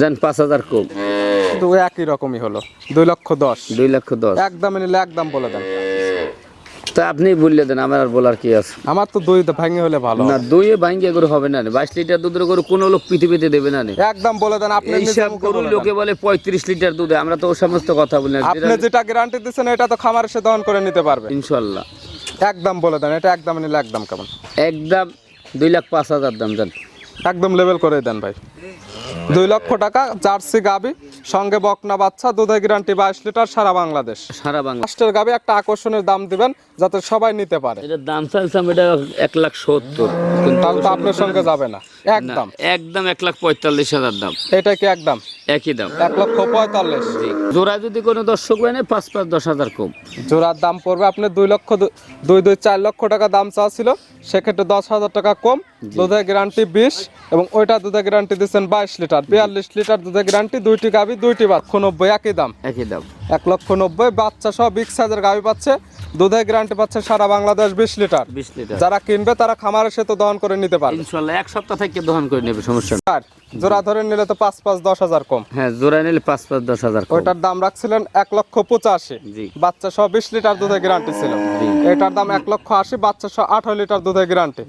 যান পাঁচ হাজার কম। তো একই রকমই হলো। দুই লক্ষ দশ। দুই লক্ষ দশ। একদম নিলে একদম বলে দেন। তা আপনি বললে দেন আমার আর বলার কি আছে? আমার তো দুই ভাঙে হলে ভালো না দুইয়ে ভাঙ্গিয়ে গরু হবে না বাইশ লিটার দুধের গরু কোনো লোক পৃথিবীতে দেবে না একদম বলে দেন আপনি গরু বলে লোকে বলে পঁয়ত্রিশ লিটার দুধে আমরা তো ও সমস্ত কথা বলি না। আপনি যেটা গ্যারান্টি দিচ্ছেন এটা তো খামার এসে দহন করে নিতে পারবে। ইনশাল্লাহ। একদম বলে দেন এটা একদম নিলে একদম কেমন? একদম দুই লাখ পাঁচ হাজার দাম জান একদম লেভেল করে দেন ভাই। দুই লক্ষ টাকা জার্সি গাবি সঙ্গে বকনা বাচ্চা দুধে গ্যারান্টি বাইশ লিটার সারা বাংলাদেশ। সারা বাংলাদেশের গাবি একটা আকর্ষণের দাম দিবেন যাতে সবাই নিতে পারে। এটার দাম চাইছিলাম এটা এক লাখ সত্তর। তাহলে তো আপনার সঙ্গে যাবে না। না, একদম। একদম এক লাখ পঁয়তাল্লিশ হাজার দাম। এটা কি একদম? একই দাম। এক লক্ষ পঁয়তাল্লিশ। জোড়া যদি কোনো দর্শক হয় না পাঁচ পাঁচ দশ হাজার কম। জোড়ার দাম পড়বে আপনি দুই লক্ষ দুই দুই চার লক্ষ টাকা দাম চা ছিল সেক্ষেত্রে দশ হাজার টাকা কম। দুধের গ্যারান্টি বিশ এবং ওইটা দুধের গ্যারান্টি দিচ্ছেন বাইশ লিটার। বিয়াল্লিশ লিটার দুধের গ্যারান্টি দুইটি গাভি দুইটি বাচ্চা। নব্বই একই দাম। একই দাম। এক লক্ষ নব্বই বাচ্চা সহ বিগ সাইজের গাভি পাচ্ছে। দুধের গ্যারান্টি পাচ্ছে সারা বাংলাদেশ বিশ লিটার। বিশ লিটার। যারা কিনবে তারা খামারে সে তো দহন করে নিতে পারে ইনশাল্লাহ এক সপ্তাহ থেকে দহন করে নেবে সমস্যা। আর জোড়া ধরে নিলে তো পাঁচ পাঁচ দশ হাজার কম। হ্যাঁ জোড়া নিলে পাঁচ পাঁচ দশ হাজার ওইটার দাম রাখছিলেন এক লক্ষ পঁচাশি। বাচ্চা সহ বিশ লিটার দুধের গ্যারান্টি ছিল। এটার দাম এক লক্ষ আশি বাচ্চা সহ আঠারো লিটার দুধের গ্যারান্টি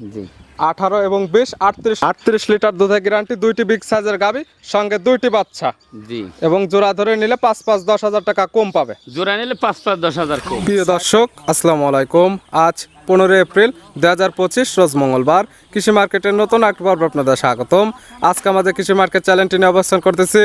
আঠারো এবং বিশ আটত্রিশ। আটত্রিশ লিটার দুধের গ্যারান্টি দুইটি বিগ সাইজের গাবি সঙ্গে দুইটি বাচ্চা। জি। এবং জোড়া ধরে নিলে পাঁচ পাঁচ দশ হাজার টাকা কম পাবে। জোড়া নিলে পাঁচ পাঁচ দশ হাজার কম। প্রিয় দর্শক আসসালামু আলাইকুম। আজ পনেরোই এপ্রিল দু হাজার পঁচিশ রোজ মঙ্গলবার। কৃষি মার্কেটের নতুন একটা পর্ব আপনাদের স্বাগতম। আজকে আমাদের কৃষি মার্কেট চ্যানেলটি নিয়ে অবস্থান করতেছি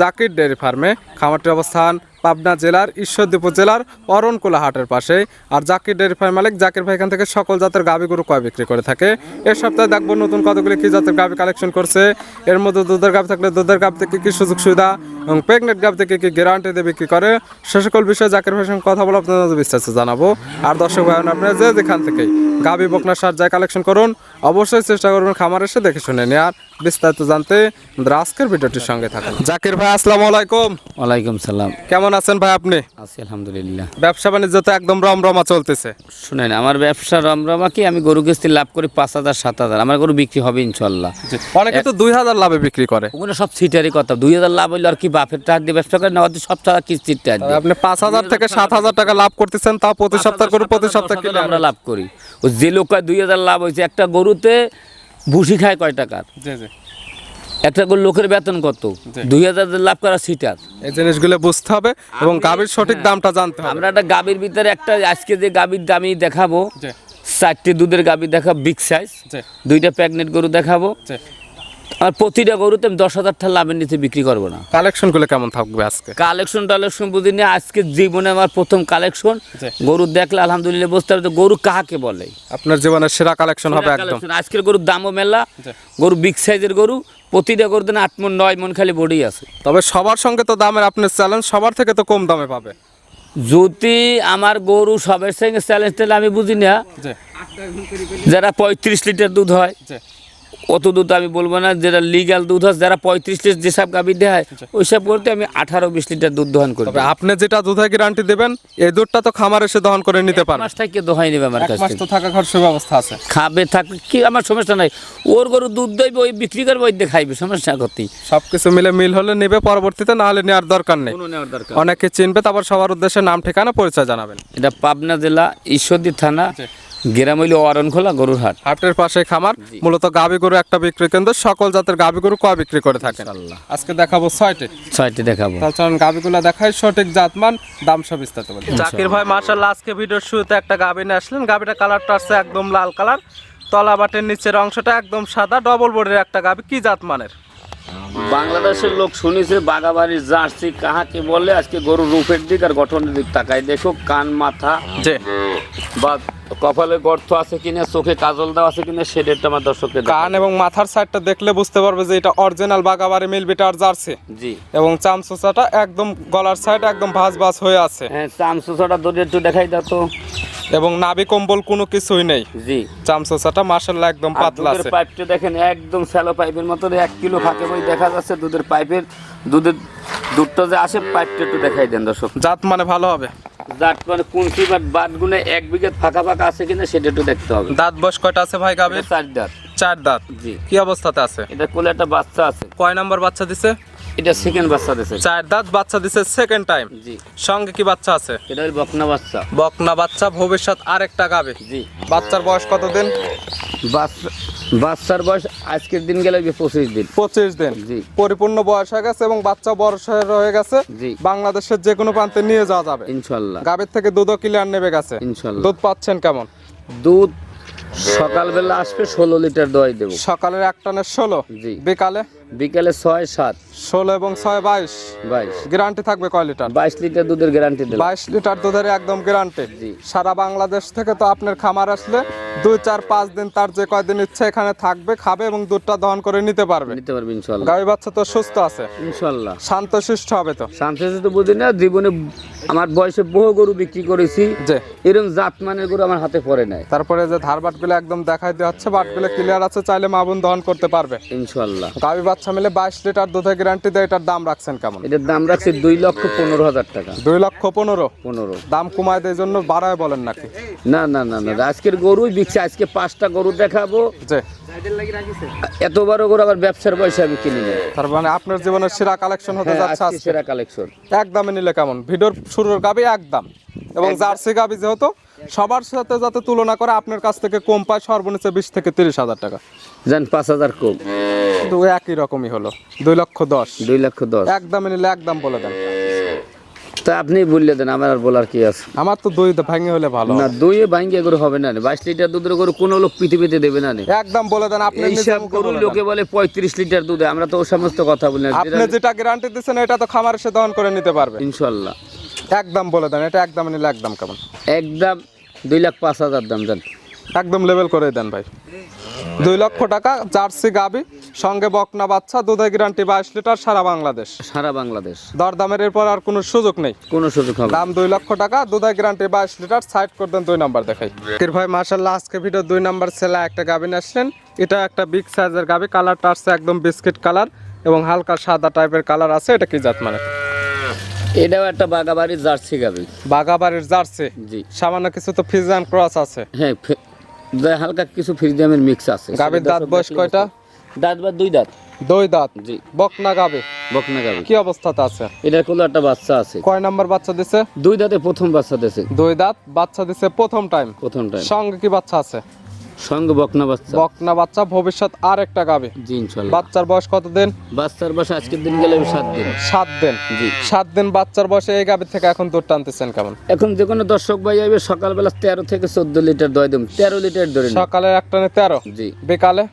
জাকির ডেয়ারি ফার্মে। খামারটির অবস্থান পাবনা জেলার, ঈশ্বরদীপুর জেলার অরণকুলা হাটের পাশে। আর জাকির ডেয়ারি ফার্ম মালিক জাকির ভাই এখান থেকে সকল জাতের গাভি গরু কয় বিক্রি করে থাকে। এর সপ্তাহে দেখব নতুন কতগুলি কি জাতের গাভি কালেকশন করছে। এর মধ্যে দুধের গাভি থাকলে দুধের গাভি থেকে কি সুযোগ সুবিধা এবং প্রেগনেন্ট গাভি থেকে কি গ্যারান্টি দিয়ে বিক্রি করে। সে সকল বিষয়ে জাকির ভাইয়ের সঙ্গে কথা বলে আপনাদের বিস্তারিত জানাব। আর দর্শক ভাই আপনারা যে যেখান থেকেই গাভী বকনা, সার যায় কালেকশন করুন অবশ্যই চেষ্টা করবেন খামার এসে দেখে শুনে নেওয়ার বিস্তারিত জানতে আজকের ভিডিওটির সঙ্গে থাকুন। জাকির ভাই আসসালামু আলাইকুম। ওয়ালাইকুম সালাম। কেমন আছেন ভাই আপনি? আছি আলহামদুলিল্লাহ। ব্যবসা বাণিজ্য তো একদম রমরমা চলতেছে। শুনেন আমার ব্যবসা রমরমা কি? আমি গরু কিস্তি লাভ করি পাঁচ হাজার সাত হাজার। আমার গরু বিক্রি হবে ইনশাল্লাহ অনেকে তো দুই হাজার লাভে বিক্রি করে। ওগুলো সব সিটারই কথা। দুই হাজার লাভ হইল আর কি বাপের টাকা দিয়ে ব্যবসা করে? নেওয়া সব টাকা কিস্তির টাকা দিয়ে? আপনি পাঁচ হাজার থেকে সাত হাজার টাকা লাভ করতেছেন তা প্রতি সপ্তাহ করে প্রতি সপ্তাহ আমরা লাভ করি। ও যে লোক দুই হাজার লাভ হয়েছে একটা গরুতে ভুসি খায় কয় টাকার? একটা গরু লোকের বেতন কত? দুই হাজার লাভ করা সিটার। এই জিনিসগুলো বুঝতে হবে এবং গাভীর সঠিক দামটা জানতে হবে। আমরা একটা গাভীর ভিতরে একটা আজকে যে গাভীর দামি দেখাবো চারটি দুধের গাবি দেখাবো বিগ সাইজ দুইটা প্যাগনেট গরু দেখাবো। আর প্রতিটা গরুতে আমি দশ হাজার টাকা লাভের নিচে বিক্রি করব না। কালেকশনগুলো কেমন থাকবে আজকে? কালেকশন টালেকশন বুঝিনি আজকে জীবনে আমার প্রথম কালেকশন। গরু দেখলে আলহামদুলিল্লাহ বুঝতে হবে গরু কাহাকে বলে। আপনার জীবনের সেরা কালেকশন হবে একদম। আজকের গরুর দামও মেলা গরু বিগ সাইজের গরু প্রতিটা গরু দেন আট মন নয় মন খালি বডি আছে। তবে সবার সঙ্গে তো দামের আপনার চ্যালেঞ্জ সবার থেকে তো কম দামে পাবে। যদি আমার গরু সবের সঙ্গে চ্যালেঞ্জ তাহলে আমি বুঝি না যারা পঁয়ত্রিশ লিটার দুধ হয় অত দুধ আমি বলব না যেটা লিগ্যাল দুধ হয় যারা পঁয়ত্রিশ লিটার যেসব গাভী দেয় ওইসব করতে আমি আঠারো বিশ লিটার দুধ দহন করি। আপনি যেটা দুধের গ্যারান্টি দেবেন এই দুধটা তো খামার এসে দহন করে নিতে পারবেন মাস থেকে দোহাই নেবে আমার কাছ মাস তো থাকা খরচ ব্যবস্থা আছে। খাবে থাকবে কি আমার সমস্যা নাই। ওর গরু দুধ দইবে ওই বিক্রি করবে ওই খাইবে সমস্যা করতেই সবকিছু মিলে মিল হলে নেবে পরবর্তীতে না হলে নেওয়ার দরকার নেই। কোনো নেওয়ার দরকার অনেকে চিনবে তারপর সবার উদ্দেশ্যে নাম ঠিকানা পরিচয় জানাবেন। এটা পাবনা জেলা ঈশ্বরদী থানা জি। গ্রাম হইল অরণখোলা গরুর হাট। হাটের পাশে খামার। মূলত গাবি গরু একটা বিক্রি কেন্দ্র সকল জাতের গাবি গরু কয় বিক্রি করে থাকেন? আল্লাহ আজকে দেখাবো ছয়টি। ছয়টি দেখাবো। তাহলে চলুন গাবিগুলো দেখাই সঠিক জাতমান দাম সব বিস্তারিত বলি। জাকির ভাই মার্শাল্লাহ আজকে ভিডিওর শুরুতে একটা গাবি নিয়ে আসলেন। গাবিটা কালারটা আসছে একদম লাল কালার। তলা বাটের নিচের অংশটা একদম সাদা ডবল বোর্ডের একটা গাবি। কি জাত মানের বাংলাদেশের লোক শুনেছে বাগাবাড়ির জার্সি কাহাকে বলে আজকে গরুর রূপের দিক আর গঠনের দিক তাকায়। দেখো কান মাথা যে বা কপালে গর্ত আছে কিনা চোখে কাজল দেওয়া আছে কিনা সেটা আমার দর্শককে কান এবং মাথার সাইডটা দেখলে বুঝতে পারবে যে এটা অরিজিনাল বাগাবাড়ি মিল বিটার জার্সি। জি। এবং চামচুচাটা একদম গলার সাইড একদম ভাঁজ ভাঁজ হয়ে আছে। হ্যাঁ চামচুচাটা ধরে একটু দেখাই দাও তো। এবং নাভি কম্বল কোনো কিছুই নেই। জি। চামচুচাটা মার্শাল্লাহ একদম পাতলা দুধের আছে। পাইপটা দেখেন একদম স্যালো পাইপের মতো এক কিলো ফাঁকে বই দেখা যাচ্ছে দুধের পাইপের দুধের দুধটা যে আসে পাইপটা একটু দেখাই দেন দর্শক। জাত মানে ভালো হবে। জাত মানে কুঞ্চি বা গুনে এক বিঘে ফাঁকা ফাঁকা আছে কিনা সেটা একটু দেখতে হবে। দাঁত বয়স কয়টা আছে ভাই গাবির চার দাঁত। চার দাঁত। জি। কি অবস্থাতে আছে? এটা কোলে একটা বাচ্চা আছে। কয় নাম্বার বাচ্চা দিছে? এটা সেকেন্ড বাচ্চা দিছে। চার দাঁত বাচ্চা দিছে সেকেন্ড টাইম জি। সঙ্গে কি বাচ্চা আছে? এটা হল বকনা বাচ্চা। বকনা বাচ্চা ভবিষ্যৎ আরেকটা গাবে। জি। বাচ্চার বয়স কতদিন? বাচ্চা বাচ্চার বয়স আজকের দিন গেলে পঁচিশ দিন। পঁচিশ দিন। জি। পরিপূর্ণ বয়স হয়ে গেছে এবং বাচ্চা বয়স হয়ে গেছে। জি। বাংলাদেশের যে কোনো প্রান্তে নিয়ে যাওয়া যাবে। ইনশাল্লাহ। গাভীর থেকে দুধও ক্লিয়ার নেবে গেছে। ইনশাল্লাহ। দুধ পাচ্ছেন কেমন? দুধ সকালবেলা আসবে ষোলো লিটার দই দেবো। সকালের এক টানের ষোলো। জি। বিকালে? বিকেলে ছয় সাত। ষোলো এবং ছয় বাইশ। বাইশ। গ্যারান্টি থাকবে কয় লিটার? বাইশ লিটার দুধের গ্যারান্টি বাইশ লিটার দুধের একদম গ্যারান্টি। সারা বাংলাদেশ থেকে তো আপনার খামার আসলে দুই চার পাঁচ দিন তার যে কয়দিন ইচ্ছে এখানে থাকবে খাবে এবং দুধটা দহন করে নিতে পারবে। নিতে পারবে ইনশাল্লাহ গাভী বাচ্চা তো সুস্থ আছে। ইনশাল্লাহ শান্ত শিষ্ট হবে তো। শান্তিতে তো বুঝি না জীবনে আমার বয়সে বহু গরু বিক্রি করেছি। যে এরকম জাত মানের গরু আমার হাতে পড়ে নাই। তারপরে যে ধার বাটগুলো একদম দেখাই দেওয়া হচ্ছে বাটগুলো ক্লিয়ার আছে চাইলে মাবুন দহন করতে পারবে। ইনশাল্লাহ গাভী বাচ্চা মিলে বাইশ লিটার দুধের গ্যারান্টি দেয় এটার দাম রাখছেন কেমন? এটার দাম রাখছি দুই লক্ষ পনেরো হাজার টাকা। দুই লক্ষ পনেরো? পনেরো। দাম কমায় দেয় জন্য বাড়ায় বলেন নাকি? না না না না আজকের গরুই বিকছে আজকে পাঁচটা গরু দেখাবো। যে এত বড় গরু আবার ব্যবসার পয়সা আমি কিনি না। তার মানে আপনার জীবনের সেরা কালেকশন হতে হ্যাঁ, যাচ্ছে আজকে সেরা কালেকশন এক নিলে কেমন? ভিডিওর শুরুর গাবি একদম এবং জার্সি গাবি যেহেতু সবার সাথে যাতে তুলনা করে আপনার কাছ থেকে কম পায় সর্বনিচে বিশ থেকে তিরিশ হাজার টাকা। জান পাঁচ হাজার কম। কিন্তু একই রকমই হলো। দুই লক্ষ দশ। দুই লক্ষ দশ। এক দামে নিলে এক দাম বলে দেন। তা আপনি বললে দেন আমার আর বলার কি আছে? আমার তো দুই ভাঙে হলে ভালো না দুইয়ে ভাঙ্গে গরু হবে না বাইশ লিটার দুধের গরু কোনো লোক পৃথিবীতে দেবে না নে। এক দাম বলে দেন আপনি বলে দেন। লোকে বলে পঁয়ত্রিশ লিটার দুধে আমরা তো ও সমস্ত কথা বলি না। আপনি যেটা গ্যারান্টি দিচ্ছেন এটা তো খামার এসে দহন করে নিতে পারবে। ইনশাল্লাহ। এক দাম বলে দেন এটা একদম নিলে একদম কেমন? একদম দুই লাখ পাঁচ হাজার দাম জান একদম লেভেল করে দেন ভাই। দুই লক্ষ টাকা জার্সি গাবি সঙ্গে বকনা বাচ্চা দুধের গ্যারান্টি বাইশ লিটার সারা বাংলাদেশ। সারা বাংলাদেশ। দরদামের এরপর আর কোনো সুযোগ নেই। কোনো সুযোগ হবে দাম দুই লক্ষ টাকা দুধের গ্যারান্টি বাইশ লিটার সাইড করে দেন দুই নাম্বার দেখাই। ভাই মার্শাল্লাহ আজকে ভিডিও দুই নাম্বার ছেলে একটা গাবিন আসলেন। এটা একটা বিগ সাইজের গাবি কালারটা আসছে একদম বিস্কিট কালার এবং হালকা সাদা টাইপের কালার আছে এটা কি জাত মানে? এটাও একটা বাগাবাড়ির জার্সি গাবি বাগাবাড়ির জার্সি? জি। সামান্য কিছু তো ফিজান ক্রস আছে। হ্যাঁ হালকা কিছু ফ্রিজিয়ামের মিক্স আছে। গাভীর দাঁত বয়স কয়টা? দাঁত বা দুই দাঁত। দুই দাঁত? জি। বকনা গাবি বকনা গাবি কি অবস্থাতে আছে? এটার কোনো একটা বাচ্চা আছে। কয় নাম্বার বাচ্চা দিছে? দুই দাঁতে প্রথম বাচ্চা দিয়েছে দুই দাঁত? বাচ্চা দিছে প্রথম টাইম প্রথম টাইম সঙ্গে কি বাচ্চা আছে? সঙ্গে বকনা বাচ্চা। বকনা বাচ্চা ভবিষ্যৎ আর একটা গাবি। জি ইনশাল্লাহ। বাচ্চার বয়স কত দিন? বাচ্চার বয়স আজকের দিন গেলে সাত দিন। সাত দিন। জি। সাত দিন বাচ্চার বয়সে এই গাভীর থেকে এখন দুধ টানতেছেন কেমন? এখন যে কোনো দর্শক ভাই আসবে সকালবেলা তেরো থেকে চোদ্দ লিটার দই দেব। তেরো লিটার ধরে। সকালে একটানে তেরো? জি। বিকালে?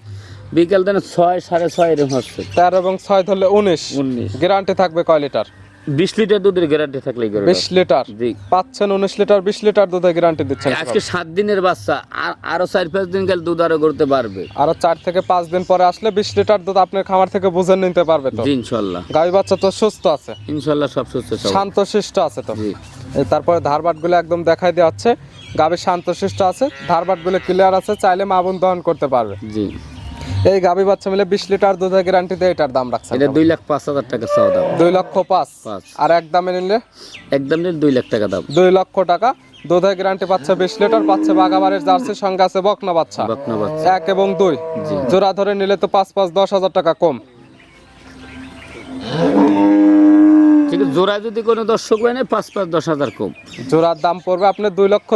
বিকাল দিনে ছয় সাড়ে ছয় এরকম হচ্ছে। তেরো এবং ছয় ধরলে উনিশ। উনিশ। গ্যারান্টি থাকবে কয় লিটার? বিশ লিটার দুধের গ্যারান্টি থাকলে এই গরুটার। বিশ লিটার? জি। পাচ্ছেন উনিশ লিটার বিশ লিটার দুধে গ্যারান্টি দিচ্ছেন। আজকে সাত দিনের বাচ্চা আর আরও চার পাঁচ দিন গেলে দুধ আরও করতে পারবে। আরও চার থেকে পাঁচ দিন পরে আসলে বিশ লিটার দুধ আপনার খামার থেকে বুঝে নিতে পারবে তো। জি ইনশাল্লাহ। গাভী বাচ্চা তো সুস্থ আছে। ইনশাল্লাহ সব সুস্থ সব শান্ত শিষ্ট আছে তো। জি। তারপরে ধারবাটগুলো একদম দেখাই দেওয়া হচ্ছে। গাভী শান্ত শিষ্ট আছে ধারবাটগুলো ক্লিয়ার আছে চাইলে মাবুন দহন করতে পারবে। জি। এই গাভী বাচ্চা মিলে বিশ লিটার দুধের গ্যারান্টি দেয় এটার দাম রাখছে এটা দুই লাখ পাঁচ হাজার টাকা চাওয়া দাম। দুই লক্ষ পাঁচ। আর এক দামে নিলে? একদম নিলে দুই লাখ টাকা দাম। দুই লক্ষ টাকা। দুধের গ্যারান্টি পাচ্ছে বিশ লিটার পাচ্ছে বাগাবাড়ির জার্সি সঙ্গে আছে বকনা বাচ্চা। বকনা বাচ্চা। এক এবং দুই। জোড়া ধরে নিলে তো পাঁচ পাঁচ দশ হাজার টাকা কম। আছে জোড়া যদি কোনো দর্শক হয় না পাঁচ পাঁচ দশ হাজার কম। জোড়ার দাম পড়বে আপনার দুই লক্ষ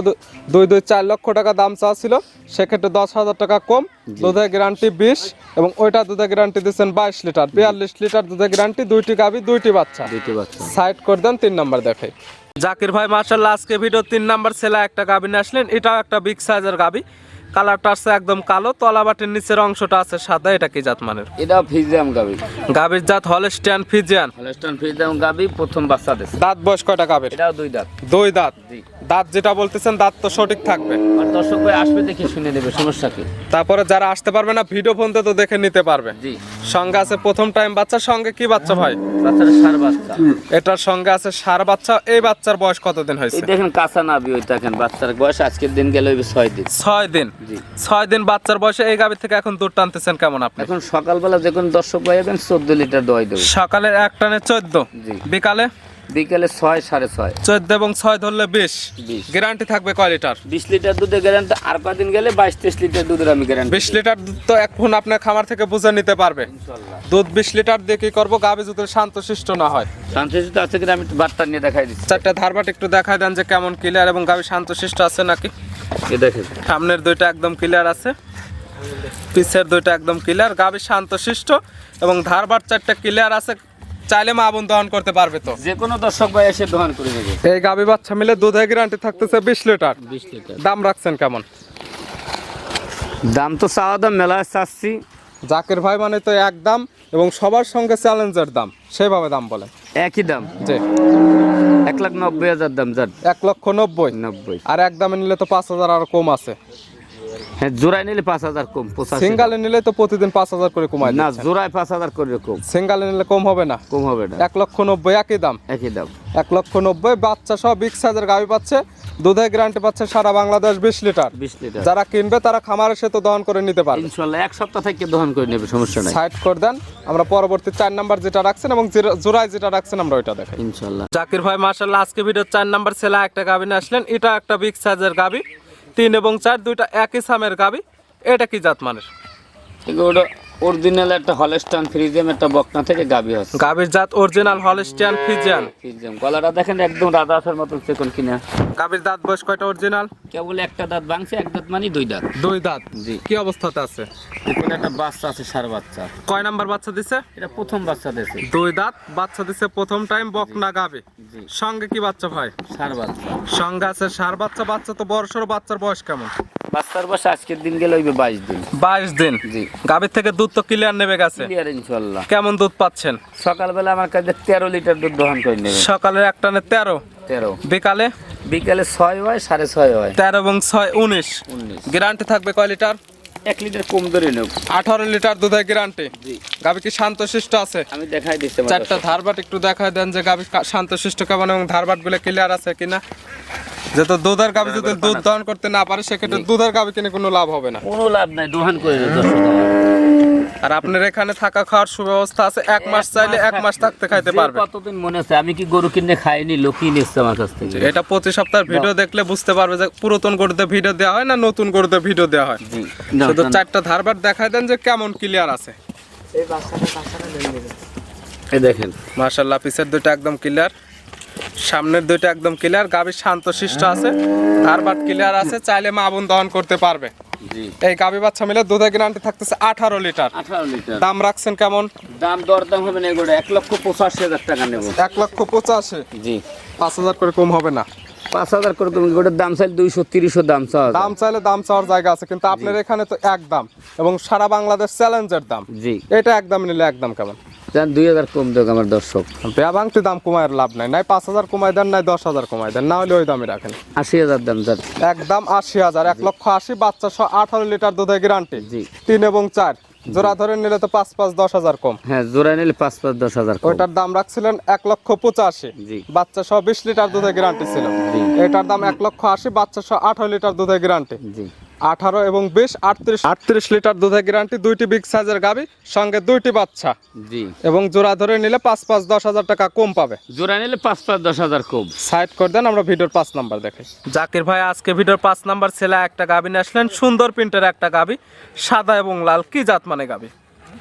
দুই দুই চার লক্ষ টাকা দাম চাওয়া ছিল সেক্ষেত্রে দশ হাজার টাকা কম। দুধের গ্যারান্টি বিশ এবং ওইটা দুধের গ্যারান্টি দিচ্ছেন বাইশ লিটার। বিয়াল্লিশ লিটার দুধের গ্যারান্টি দুইটি গাভি দুইটি বাচ্চা। দুইটি বাচ্চা। সাইড করে দেন তিন নাম্বার দেখাই জাকির ভাই মার্শাল্লাহ আজকে ভিডিও তিন নাম্বার ছেলে একটা গাভি নিয়ে আসলেন। এটাও একটা বিগ সাইজের গাভি। কালারটা আছে একদম কালো তলা বাটির নিচের অংশটা আছে সাদা এটা কি জাত মানের? এটা ফিজিয়াম গাবি গাভির জাত হলস্টিয়ান ফিজিয়ান। হলস্টন ফিজিয়াম গাবি প্রথম বাচ্চা দিচ্ছে দাঁত বয়স কয়টা গাভির? এটাও দুই দাঁত। দুই দাঁত? জি। দাঁত যেটা বলতেছেন দাঁত তো সঠিক থাকবে। আর দর্শক ভাই আসবে দেখে শুনে নেবে সমস্যা কি? তারপরে যারা আসতে পারবে না ভিডিও ফোনতে তো দেখে নিতে পারবে। জি। সঙ্গে আছে প্রথম টাইম বাচ্চার সঙ্গে কি বাচ্চা ভাই? বাচ্চাটা সার বাচ্চা। এটার সঙ্গে আছে সার বাচ্চা এই বাচ্চার বয়স কতদিন হয়েছে? দেখেন কাঁচা নাবি ওই দেখেন বাচ্চার বয়স আজকের দিন গেলে ছয় দিন। ছয় দিন। ছয় দিন বাচ্চার বয়সে এই গাভি থেকে এখন দুধ টানতেছেন কেমন আপনি? এখন সকালবেলা যে কোনো দর্শক ভাই যাবেন চোদ্দ লিটার দই দেবো। সকালে এক টানে চোদ্দ? জি। বিকালে? বিকেলে ছয় সাড়ে ছয়। চোদ্দ এবং ছয় ধরলে বিশ? গ্যারান্টি থাকবে কয় লিটার? বিশ লিটার দুধে গ্যারান্টি আর কদিন গেলে বাইশ তেইশ লিটার দুধের আমি গ্যারান্টি বিশ লিটার দুধ তো এখন আপনার খামার থেকে বুঝে নিতে পারবে। দুধ বিশ লিটার দিয়ে কি করব? গাভী যদি শান্তশিষ্ট না হয়। শান্তিশিষ্ট আছে কিনা আমি একটু বার্তা নিয়ে দেখাই দিচ্ছি। চারটা ধারবাট একটু দেখায় দেন যে কেমন ক্লিয়ার এবং গাভী শান্তশিষ্ট আছে নাকি? এ দেখেন। সামনের দুইটা একদম ক্লিয়ার আছে। পিছের দুইটা একদম ক্লিয়ার গাভী শান্তশিষ্ট এবং ধারবার চারটা ক্লিয়ার আছে। চাইলে মা বোন দহন করতে পারবে তো। যে কোনো দর্শক ভাই এসে দহন করে দেবে এই গাবি বাচ্চা মিলে দুধে গ্যারান্টি থাকতেছে বিশ লিটার। বিশ লিটার। দাম রাখছেন কেমন? দাম তো চাওয়া দাম মেলায় চাচ্ছি। জাকের ভাই মানে তো এক দাম এবং সবার সঙ্গে চ্যালেঞ্জের দাম সেভাবে দাম বলেন। একই দাম? যে এক লাখ নব্বই হাজার দাম যার এক লক্ষ নব্বই? নব্বই। আর এক দামে নিলে তো পাঁচ হাজার আর কম আছে। হ্যাঁ জোড়ায় নিলে পাঁচ হাজার কম সিঙ্গালে নিলে তো প্রতিদিন পাঁচ হাজার করে কমায় না। জোড়ায় পাঁচ হাজার করে কম। সিঙ্গালে নিলে কম হবে না? কম হবে না। এক লক্ষ নব্বই একই দাম? একই দাম। এক লক্ষ নব্বই বাচ্চা সহ বিগ সাইজের গাড়ি পাচ্ছে। দুধের গ্যারান্টি পাচ্ছে সারা বাংলাদেশ বিশ লিটার। বিশ লিটার। যারা কিনবে তারা খামার এসে তো দহন করে নিতে পারবে। ইনশাল্লাহ এক সপ্তাহ থেকে দহন করে নেবে সমস্যা নাই। সাইড করে দেন আমরা পরবর্তী চার নাম্বার যেটা রাখছেন এবং জোড়ায় যেটা রাখছেন আমরা ওইটা দেখাই। ইনশাল্লাহ। জাকির ভাই মার্শাল্লাহ আজকে ভিডিও চার নাম্বার ছেলে একটা গাবি নিয়ে আসলেন। এটা একটা বিগ সাইজের গাবি তিন এবং চার দুইটা একই সামের গাবি এটা কি জাত মানের? ওটা অরিজিনাল একটা হলস্টান ফ্রিজিয়াম একটা বকনা থেকে গাবি আছে। গাবির জাত অরিজিনাল হলস্টিয়ান ফিজিয়ান ফ্রিজিয়াম গলাটা দেখেন একদম রাধা আসার মতো চেকন কিনা। গাবির দাঁত বয়স কয়টা অরিজিনাল কেবল একটা দাঁত ভাঙছে এক দাঁত মানে দুই দাঁত। দুই দাঁত? জি। কি অবস্থাতে আছে? এখানে একটা বাচ্চা আছে সার বাচ্চা। কয় নাম্বার বাচ্চা দিছে? এটা প্রথম বাচ্চা দিছে দুই দাঁত বাচ্চা দিছে প্রথম টাইম বকনা গাবি। জি। সঙ্গে কি বাচ্চা ভাই? সার বাচ্চা। সঙ্গে আছে সার বাচ্চা বাচ্চা তো বড় সড়ো বাচ্চার বয়স কেমন? বাচ্চার বয়স আজকের দিন গেলে হইবে বাইশ দিন। বাইশ দিন। জি। গাবির থেকে দুধ তো ক্লিয়ার নেবে গেছে। ক্লিয়ার কেমন দুধ পাচ্ছেন? সকালবেলা আমার কাছে তেরো লিটার দুধ দহন করে নেবে। সকালের এক টানে তেরো। তেরো। বিকালে? বিকালে ছয় হয় সাড়ে ছয় হয়। তেরো এবং ছয় উনিশ। উনিশ। গ্যারান্টি থাকবে কয় লিটার? এক লিটার কম ধরে নেব। আঠারো লিটার দুধের গ্যারান্টি গাবি কি শান্তশিষ্ট আছে? আমি দেখাই দিচ্ছি চারটা ধারবাট একটু দেখায় দেন যে গাবি শান্তশিষ্ট কেমন এবং ধারবাটগুলো ক্লিয়ার আছে কিনা। যেহেতু দুধের গাবি যদি দুধ দহন করতে না পারে সেক্ষেত্রে দুধের গাবি কিনে কোনো লাভ হবে না। কোনো লাভ নাই দোহান করে। আর আপনার এখানে থাকা খাওয়ার সুব্যবস্থা আছে এক মাস চাইলে এক মাস থাকতে খাইতে পারবে। কতদিন মনে আছে আমি কি গরু কিনে খাইনি লোকই নিচ্ছে আমার কাছ থেকে। এটা প্রতি সপ্তাহের ভিডিও দেখলে বুঝতে পারবে যে পুরাতন গরুতে ভিডিও দেওয়া হয় না নতুন গরুতে ভিডিও দেওয়া হয়। শুধু। চারটা ধারবার দেখায় দেন যে কেমন ক্লিয়ার আছে। এই দেখেন। মার্শাল্লাহ পিসের দুইটা একদম ক্লিয়ার সামনের দুইটা একদম ক্লিয়ার গাভীর শান্তশিষ্ট আছে ধারবাট ক্লিয়ার আছে চাইলে মা বোন দহন করতে পারবে। এই গাভী বাচ্চা মিলে দুধের গ্যারান্টি থাকতেছে আঠারো লিটার। আঠারো লিটার। দাম রাখছেন কেমন? দাম দরদাম হবে না এগুলো এক লক্ষ পঁচাশি হাজার টাকা নেব। এক লক্ষ পঁচাশি। জি। পাঁচ হাজার করে কম হবে না। পাঁচ হাজার করে তুমি গোটার দাম চাইলে দুইশো তিরিশও দাম চাওয়া দাম চাইলে দাম চাওয়ার জায়গা আছে কিন্তু আপনার এখানে তো এক দাম এবং সারা বাংলাদেশ চ্যালেঞ্জের দাম। জি। এটা একদম নিলে একদম কেমন? যান দুই হাজার কম দেখ আমার দর্শক। বেয়া ভাঙতে দাম কমায় লাভ নাই। নাই পাঁচ হাজার কমাই দেন নাই দশ হাজার কমাই দেন। না হলে ওই দামে রাখেন। আশি হাজার দাম যান একদম আশি হাজার এক লক্ষ আশি বাচ্চা সহ আঠারো লিটার দুধের গ্যারান্টি জি। তিন এবং চার। জোড়া ধরে নিলে তো পাঁচ পাঁচ দশ হাজার কম। হ্যাঁ জোড়া নিলে পাঁচ পাঁচ দশ হাজার। ওইটার দাম রাখছিলেন এক লক্ষ পঁচাশি। জি। বাচ্চা সহ বিশ লিটার দুধের গ্যারান্টি ছিল। এটার দাম এক লক্ষ আশি বাচ্চা সহ আঠারো লিটার দুধের গ্যারান্টি জি। আঠারো এবং বিশ আটত্রিশ। আটত্রিশ লিটার দুধের গ্যারান্টি দুইটি বিগ সাইজের গাবি সঙ্গে দুইটি বাচ্চা। জি। এবং জোড়া ধরে নিলে পাঁচ পাঁচ দশ হাজার টাকা কম পাবে। জোড়া নিলে পাঁচ পাঁচ দশ হাজার কম। সাইড করে দেন আমরা ভিডিওর পাঁচ নাম্বার দেখাই। জাকির ভাই আজকে ভিডিওর পাঁচ নাম্বার ছেলে একটা গাবি নিয়ে আসলেন। সুন্দর প্রিন্টের একটা গাবি সাদা এবং লাল। কি জাত মানে গাবি?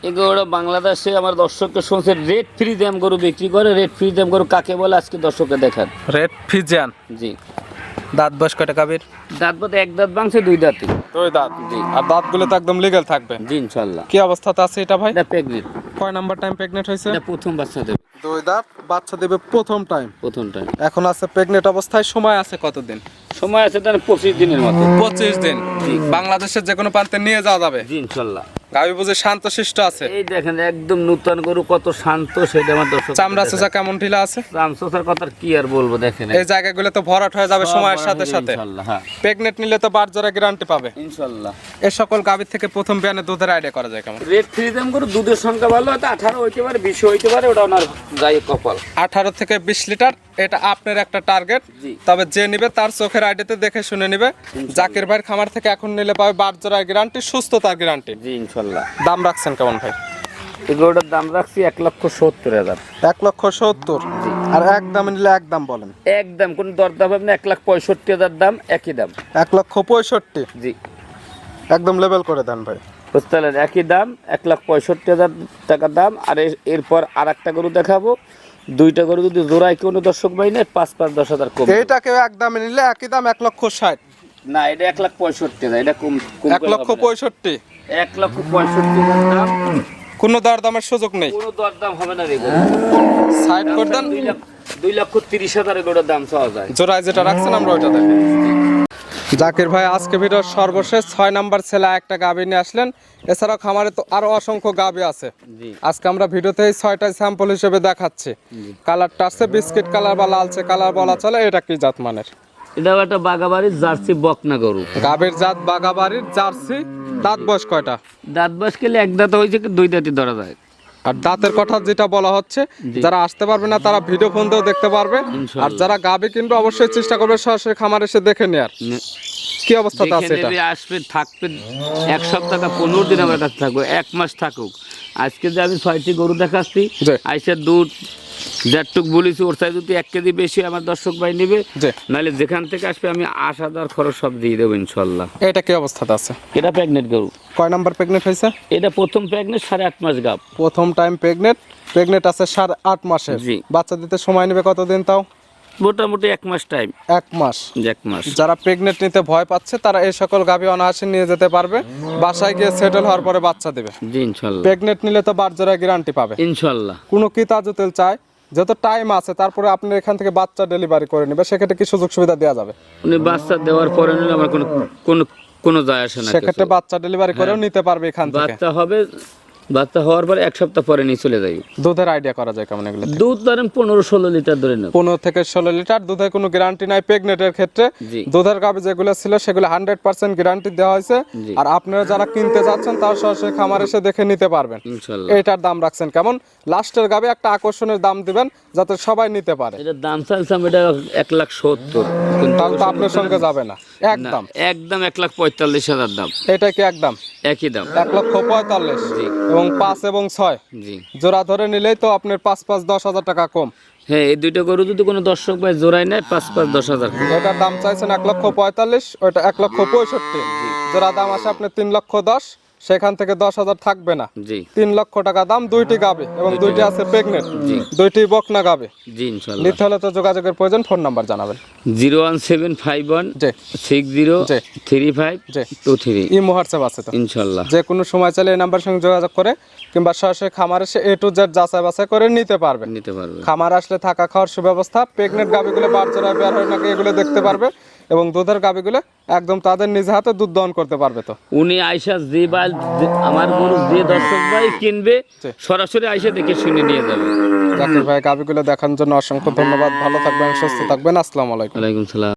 এগুলো বাংলাদেশে আমার দর্শককে শুনছে রেড ফ্রি দাম গরু বিক্রি করে রেড ফ্রি দাম গরু কাকে বলে আজকে দর্শককে দেখান। রেড ফিজিয়ান জি। দাঁত বয়স কয়টা গাবির দাঁত বলতে এক দাঁত ভাঙছে দুই দাঁতে দুই দাঁত জি। আর দাঁতগুলো তো একদম লিগেল থাকবে। জি ইনশাল্লাহ। কি অবস্থাতে আছে এটা ভাই? এটা প্রেগনেন্ট কয় নাম্বার টাইম প্রেগনেন্ট হয়েছে? এটা প্রথম বাচ্চা দেবে। দুই দাঁত বাচ্চা দেবে প্রথম টাইম প্রথম টাইম এখন আছে প্রেগনেন্ট অবস্থায় সময় আছে কতদিন? সময় আছে তাহলে পঁচিশ দিনের মতো। পঁচিশ দিন। বাংলাদেশের যে কোনো প্রান্তে নিয়ে যাওয়া যাবে। জি ইনশাল্লাহ। গাবি বুঝে শান্ত শিষ্ট আছে। এই দেখেন একদম নূতন গরু কত শান্ত সেটা আমার দর্শক চামড়া চোচা কেমন ঢিলা আছে? কথা কি আর বলব দেখেন। এই জায়গাগুলো তো ভরাট হয়ে যাবে সময়ের সাথে সাথে। হ্যাঁ। প্রেগনেন্ট নিলে তো গ্যারান্টি পাবে। ইনশাল্লাহ। এ সকল গাবির থেকে প্রথম বিয়ানে দুধের আইডিয়া করা যায় কেমন? রেড দাম গরু দুধের সংখ্যা ভালো হয়তো আঠারো হইতে পারে বিশ হইতে পারে ওটা ওনার গায়ে কপাল। আঠারো থেকে বিশ লিটার এটা আপনার একটা টার্গেট তবে যে নিবে তার চোখের আইডিতে দেখে শুনে নিবে। জাকির ভাইয়ের খামার থেকে এখন নিলে পাবে বার জোড়ার গ্যারান্টি সুস্থতার গ্যারান্টি জি ইনশাল্লাহ দাম রাখছেন কেমন ভাই? এই গরুটার দাম রাখছি এক লক্ষ সত্তর হাজার। এক লক্ষ সত্তর? জি। আর একদম নিলে একদম বলেন। একদম কোন দরদাম হবে না এক লাখ পঁয়ষট্টি হাজার দাম একই দাম। এক লক্ষ পঁয়ষট্টি? জি। একদম লেভেল করে দেন ভাই। বুঝতে পারলেন? একই দাম এক লাখ পঁয়ষট্টি হাজার টাকা দাম। আর এর- এরপর আর একটা গরু দেখাবো। দুইটা গরু যদি জোড়ায় কোনো দর্শক ভাই নেয় পাঁচ পাঁচ দশ হাজার কম এইটাকে একদম নিলে একই দাম এক লক্ষ ষাট। না এটা এক লাখ পঁয়ষট্টি হাজার এটা কম এক লক্ষ পঁয়ষট্টি? এক লক্ষ পঁয়ষট্টি হাজার দাম। কোনো দরদামের সুযোগ নেই। কোনো দরদাম হবে না রে সাইড করে দেন। দুই লক্ষ তিরিশ হাজার এগুলোর দাম যায়। জোড়ায় যেটা রাখছেন আমরা ওইটা দেখেন জাকির ভাই আজকে ভিডিওর সর্বশেষ ছয় নাম্বার ছেলে একটা গাবি নিয়ে আসলেন। এছাড়াও খামারে তো আরও অসংখ্য গাবি আছে। আজকে আমরা ভিডিওতে এই ছয়টাই স্যাম্পল হিসেবে দেখাচ্ছি। কালারটা আছে বিস্কিট কালার বা লালচে কালার বলা চলে এটা কি জাত মানের? এটাও একটা বাগাবাড়ির জার্সি বকনা গরু। গাবির জাত বাগাবাড়ির জার্সি দাঁত বয়স কয়টা? দাঁত বাস খেলে এক দাঁত হয়েছে কি দুই দাঁতই ধরা যায়। আর দাঁতের কথা যেটা বলা হচ্ছে যারা আসতে পারবে না তারা ভিডিও ফোন দিয়েও দেখতে পারবে। আর যারা গাবি কিনবে অবশ্যই চেষ্টা করবে সরাসরি খামার এসে দেখে নেয়ার। কি অবস্থাতে আছে এটা? আসবে থাকবে এক সপ্তাহ বা পনেরো দিন আমার কাছে থাকবে এক মাস থাকুক। আজকে যে আমি ছয়টি গরু দেখাচ্ছি জি। আইসা দুধ দেড়টুক বলেছি ওর চাই যদি এক কেজি বেশি আমার দর্শক ভাই নেবে নাহলে যেখান থেকে আসবে আমি আশ হাজার খরচ সব দিয়ে দেবো ইনশাল্লাহ। এটা কি অবস্থাতে আছে? এটা প্রেগনেন্ট গরু। কয় নাম্বার প্রেগনেন্ট হয়েছে? এটা প্রথম প্রেগনেন্ট সাড়ে আট মাস গাপ প্রথম টাইম প্রেগনেন্ট প্রেগনেন্ট আছে সাড়ে আট মাসের। জি। বাচ্চা দিতে সময় নেবে কতদিন তাও? মোটামুটি এক মাস টাইম এক মাস। এক মাস। যারা প্রেগনেন্ট নিতে ভয় পাচ্ছে তারা এই সকল গাভী অনায়াসে নিয়ে যেতে পারবে। বাসায় গিয়ে সেটেল হওয়ার পরে বাচ্চা দেবে। জি ইনশাল্লাহ। প্রেগনেন্ট নিলে তো বার জোড়া গ্যারান্টি পাবে। ইনশাল্লাহ। কোনো কি তাজু তেল চায়? যত টাইম আছে তারপরে আপনি এখান থেকে বাচ্চা ডেলিভারি করে নেবে সেক্ষেত্রে কি সুযোগ সুবিধা দেওয়া যাবে? উনি বাচ্চা দেওয়ার পরে নিলে আমার কোনো কোনো কোনো যায় আসে না সেক্ষেত্রে বাচ্চা ডেলিভারি করেও নিতে পারবে এখান থেকে। বাচ্চা হবে বাচ্চা হওয়ার পরে এক সপ্তাহ পরে নিয়ে চলে যাই। দুধের আইডিয়া করা যায় কেমন এগুলো দুধ ধরেন পনেরো ষোলো লিটার ধরে নেব। পনেরো থেকে ষোলো লিটার দুধের কোনো গ্যারান্টি নাই প্রেগনেন্টের ক্ষেত্রে। দুধের গাভি যেগুলো ছিল সেগুলো হান্ড্রেড পার্সেন্ট গ্যারান্টি দেওয়া হয়েছে। আর আপনারা যারা কিনতে যাচ্ছেন তারা সরাসরি খামার এসে দেখে নিতে পারবেন। এইটার দাম রাখছেন কেমন? লাস্টের গাবি একটা আকর্ষণের দাম দিবেন যাতে সবাই নিতে পারে। এটার দাম চাইছিলাম এটা এক লাখ সত্তর। তাহলে তো আপনার সঙ্গে যাবে না। একদম একদম এক লাখ পঁয়তাল্লিশ হাজার দাম। এটা কি একদম একই দাম। এক লক্ষ পঁয়তাল্লিশ। জি। এবং পাঁচ এবং ছয়। জি। জোড়া ধরে নিলেই তো আপনার পাঁচ পাঁচ দশ হাজার টাকা কম। হ্যাঁ এই দুইটা গরু যদি কোনো দর্শক ভাই জোড়ায় নেয় পাঁচ পাঁচ দশ হাজার ওটার দাম চাইছেন এক লক্ষ পঁয়তাল্লিশ ওইটা এক লক্ষ পঁয়ষট্টি। জোড়া দাম আছে আপনার তিন লক্ষ দশ। সেখান থেকে দশ হাজার থাকবে না। জি। তিন লক্ষ টাকা দাম দুইটি গাবে এবং দুইটি আছে প্রেগনেন্ট দুইটি বকনা গাবে। জি ইনশাল্লাহ। নিতে হলে তো যোগাযোগের প্রয়োজন ফোন নাম্বার জানাবেন। Zero one seven five one six zero. Three five. Two three. ই হোয়াটসঅ্যাপ আছে তো। ইনশাল্লাহ। যে কোনো সময় চাইলে এই নাম্বার সঙ্গে যোগাযোগ করে কিংবা সরাসরি খামার এসে এ টু জেড যাচাই বাছাই করে নিতে পারবেন নিতে পারবে। খামার আসলে থাকা খাওয়ার সুব্যবস্থা প্রেগনেন্ট বার জোড়ায় বের হয় নাকি এগুলো দেখতে পারবে। এবং দুধের গাবিগুলো একদম তাদের নিজ হাতে দুধ দহন করতে পারবে তো। উনি আইসা যে বা আমার গরু যে দর্শক ভাই কিনবে সরাসরি আইসা দেখে শুনে নিয়ে যাবে। জাকির ভাই গাবিগুলো দেখার জন্য অসংখ্য ধন্যবাদ। ভালো থাকবেন সুস্থ থাকবেন। আসসালামু আলাইকুম। ওয়ালাইকুম সালাম।